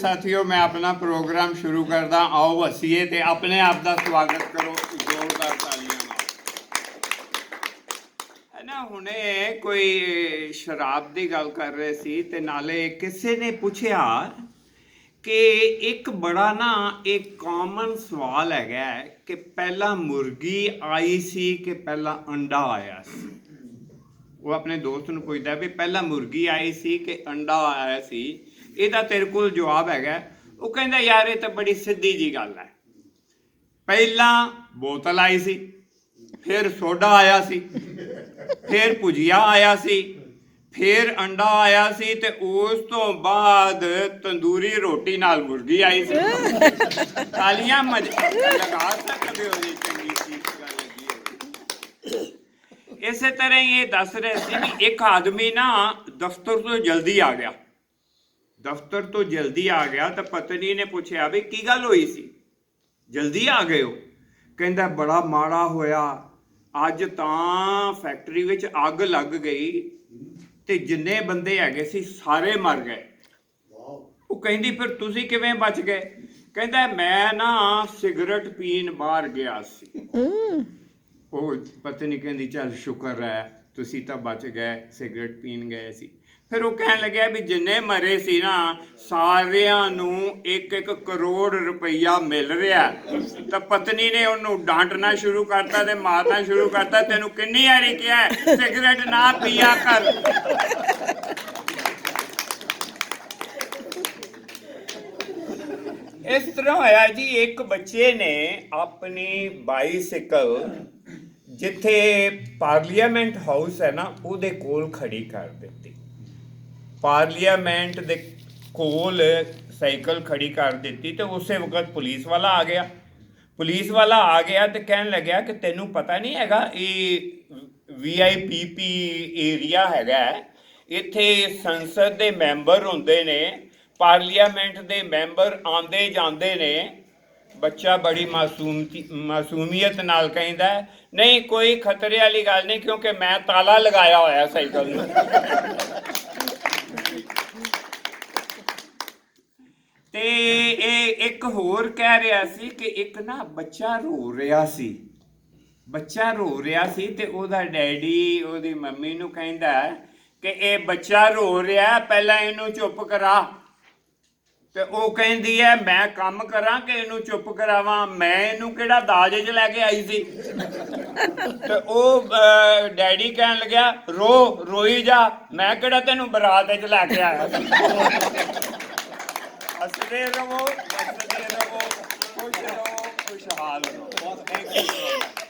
ਸਾਥੀਓ, ਮੈਂ ਆਪਣਾ ਪ੍ਰੋਗਰਾਮ ਸ਼ੁਰੂ ਕਰਦਾ। ਆਓ ਹੱਸੀਏ ਤੇ ਆਪਣੇ ਆਪ ਦਾ ਸਵਾਗਤ ਕਰੋ ਜ਼ੋਰਦਾਰ ਤਾਲੀਆਂ ਨਾਲ। ਹੈ ਨਾ, ਹੁਣੇ ਕੋਈ ਸ਼ਰਾਬ ਦੀ ਗੱਲ ਕਰ ਰਹੇ ਸੀ ਤੇ ਨਾਲੇ ਕਿਸੇ ਨੇ ਪੁੱਛਿਆ ਕਿ ਇੱਕ ਬੜਾ ਨਾ ਇੱਕ ਕਾਮਨ ਸਵਾਲ ਹੈਗਾ ਕਿ ਪਹਿਲਾਂ ਮੁਰਗੀ ਆਈ ਸੀ ਕਿ ਪਹਿਲਾਂ ਅੰਡਾ ਆਇਆ ਸੀ? ਉਹ ਆਪਣੇ ਦੋਸਤ ਨੂੰ ਪੁੱਛਦਾ ਵੀ ਪਹਿਲਾਂ ਮੁਰਗੀ ਆਈ ਸੀ ਕਿ ਅੰਡਾ ਆਇਆ ਸੀ? ਇਹਦਾ ਤੇਰੇ ਕੋਲ ਜਵਾਬ ਹੈਗਾ। ਉਹ ਕਹਿੰਦਾ, ਯਾਰ, ਇਹ ਤਾਂ ਬੜੀ ਸਿੱਧੀ ਜੀ ਗੱਲ ਹੈ। ਪਹਿਲਾਂ ਬੋਤਲ ਆਈ ਸੀ, ਫਿਰ ਸੋਡਾ ਆਇਆ ਸੀ, ਫਿਰ ਭੁਜੀਆ ਆਇਆ ਸੀ, ਫਿਰ ਅੰਡਾ ਆਇਆ ਸੀ ਤੇ ਉਸ ਤੋਂ ਬਾਅਦ ਤੰਦੂਰੀ ਰੋਟੀ ਨਾਲ ਮੁਰਗੀ ਆਈ ਸੀ। ਤਾਲੀਆਂ ਲਗਾ ਸਕਦੇ ਹੋ ਜੀ, ਚੰਗੀ ਚੀਜ਼ ਗੱਲ ਲੱਗੀ ਹੋਵੇ ਇਸੇ ਤਰ੍ਹਾਂ ਹੀ ਇਹ ਦੱਸ ਰਹੇ ਸੀ ਵੀ ਇੱਕ ਆਦਮੀ ਨਾ ਦਫ਼ਤਰ ਤੋਂ ਜਲਦੀ ਆ ਗਿਆ। ਦਫ਼ਤਰ ਤੋਂ ਜਲਦੀ ਆ ਗਿਆ ਤਾਂ ਪਤਨੀ ਨੇ ਪੁੱਛਿਆ ਵੀ ਕੀ ਗੱਲ ਹੋਈ ਸੀ? ਜਲਦੀ ਆ ਗਏ ਹੋ? ਕਹਿੰਦਾ ਬੜਾ ਮਾੜਾ ਹੋਇਆ। ਅੱਜ ਤਾਂ ਫੈਕਟਰੀ ਵਿੱਚ ਅੱਗ ਲੱਗ ਗਈ ਤੇ ਜਿੰਨੇ ਬੰਦੇ ਹੈਗੇ ਸੀ ਸਾਰੇ ਮਰ ਗਏ। ਉਹ ਕਹਿੰਦੀ ਫਿਰ ਤੁਸੀਂ ਕਿਵੇਂ ਬਚ ਗਏ? ਕਹਿੰਦਾ ਮੈਂ ਨਾ ਸਿਗਰਟ ਪੀਣ ਬਾਹਰ ਗਿਆ ਸੀ। ਉਹ ਪਤਨੀ ਕਹਿੰਦੀ ਚੱਲ ਸ਼ੁਕਰ ਹੈ ਤੁਸੀਂ ਤਾਂ ਬਚ ਗਏ ਸਿਗਰਟ ਪੀਣ ਗਏ ਸੀ। ਫਿਰ ਉਹ ਕਹਿਣ ਲੱਗਿਆ ਵੀ ਜਿੰਨੇ ਮਰੇ ਸੀ ਨਾ, ਸਾਰਿਆਂ ਨੂੰ ਇੱਕ ਇੱਕ ਕਰੋੜ ਰੁਪਈਆ ਮਿਲ ਰਿਹਾ। ਤਾਂ ਪਤਨੀ ਨੇ ਉਹਨੂੰ ਡਾਂਟਣਾ ਸ਼ੁਰੂ ਕਰਤਾ ਤੇ ਮਾਰਨਾ ਸ਼ੁਰੂ ਕਰਤਾ, ਤੈਨੂੰ ਕਿੰਨੀ ਵਾਰੀ ਕਿਹਾ, ਸਿਗਰਟ ਨਾ ਪੀਆ ਕਰ। ਇਸ ਤਰ੍ਹਾਂ ਹੋਇਆ ਜੀ, ਇੱਕ ਬੱਚੇ ਨੇ ਆਪਣੀ ਬਾਈਸਾਈਕਲ ਜਿੱਥੇ ਪਾਰਲੀਮੈਂਟ ਹਾਊਸ ਹੈ ਨਾ, ਉਹਦੇ ਕੋਲ ਖੜੀ ਕਰ ਦਿੱਤੀ। ਪਾਰਲੀਮੈਂਟ ਦੇ ਕੋਲ ਸਾਈਕਲ ਖੜੀ ਕਰ ਦਿੱਤੀ ਤੇ ਉਸੇ ਵਕਤ ਪੁਲਿਸ ਵਾਲਾ ਆ ਗਿਆ। ਪੁਲਿਸ ਵਾਲਾ ਆ ਗਿਆ ਤੇ ਕਹਿਣ ਲੱਗਿਆ ਕਿ ਤੈਨੂੰ ਪਤਾ ਨਹੀਂ ਹੈਗਾ, ਇਹ ਵੀਆਈਪੀਪੀ ਏਰੀਆ ਹੈਗਾ ਇੱਥੇ ਸੰਸਦ ਦੇ ਮੈਂਬਰ ਹੁੰਦੇ ਨੇ, ਪਾਰਲੀਮੈਂਟ ਦੇ ਮੈਂਬਰ ਆਉਂਦੇ ਜਾਂਦੇ ਨੇ। ਬੱਚਾ ਬੜੀ ਮਾਸੂਮਤੀ, ਮਾਸੂਮੀਅਤ ਨਾਲ ਕਹਿੰਦਾ ਨਹੀਂ, ਕੋਈ ਖਤਰੇ ਵਾਲੀ ਗੱਲ ਨਹੀਂ ਕਿਉਂਕਿ ਮੈਂ ਤਾਲਾ ਲਗਾਇਆ ਹੋਇਆ ਸਾਈਕਲ ਨੂੰ ਤੇ ਇਹ ਇੱਕ ਹੋਰ ਕਹਿ ਰਿਹਾ ਸੀ ਕਿ ਇੱਕ ਨਾ ਬੱਚਾ ਰੋ ਰਿਹਾ ਸੀ। ਬੱਚਾ ਰੋ ਰਿਹਾ ਸੀ ਤੇ ਉਹਦਾ ਡੈਡੀ, ਉਹਦੀ ਮੰਮੀ ਨੂੰ ਕਹਿੰਦਾ ਕਿ ਇਹ ਬੱਚਾ ਰੋ ਰਿਹਾ, ਪਹਿਲਾਂ ਇਹਨੂੰ ਚੁੱਪ ਕਰਾ। ਤੇ ਉਹ ਕਹਿੰਦੀ ਹੈ, ਮੈਂ ਕੰਮ ਕਰਾਂ ਕਿ ਇਹਨੂੰ ਚੁੱਪ ਕਰਾਵਾਂ? ਮੈਂ ਇਹਨੂੰ ਕਿਹੜਾ ਦਾਜ 'ਚ ਲੈ ਕੇ ਆਈ ਸੀ? ਤੇ ਉਹ ਡੈਡੀ ਕਹਿਣ ਲੱਗਿਆ, ਰੋ, ਰੋਈ ਜਾ, ਮੈਂ ਕਿਹੜਾ ਤੈਨੂੰ ਬਰਾਤ 'ਚ ਲੈ ਕੇ ਆਇਆ ਸੀ ਹੱਸਦੇ ਰਹੋ ਹੱਸਦੇ ਰਹੋ ਖੁਸ਼ ਰਹੋ ਖੁਸ਼ਹਾਲ ਰਹੋ ਥੈਂਕ ਯੂ